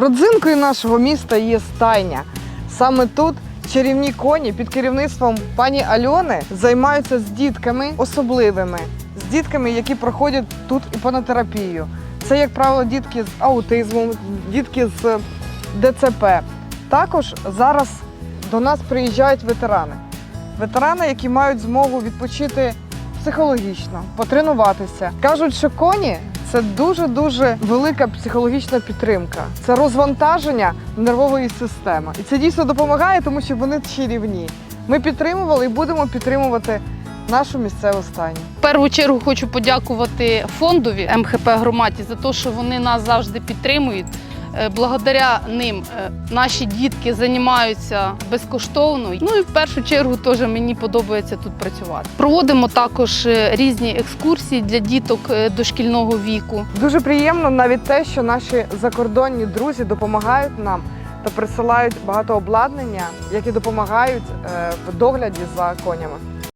Родзинкою нашого міста є стайня. Саме тут чарівні коні під керівництвом пані Альони займаються з дітками особливими, з дітками, які проходять тут іпонотерапію. Це, як правило, дітки з аутизмом, дітки з ДЦП. Також зараз до нас приїжджають ветерани. Ветерани, які мають змогу відпочити психологічно, потренуватися. Кажуть, що коні це дуже-дуже велика психологічна підтримка. Це розвантаження нервової системи. І це дійсно допомагає, тому що вони чарівні. Ми підтримували і будемо підтримувати нашу місцеву стайню. В першу чергу хочу подякувати фондові МХП громаді за те, що вони нас завжди підтримують. Е, Благодаря ним е, наші дітки займаються безкоштовно. Ну і в першу чергу теж мені подобається тут працювати. Проводимо також е, різні екскурсії для діток дошкільного віку. Дуже приємно навіть те, що наші закордонні друзі допомагають нам та присилають багато обладнання, які допомагають в догляді за конями.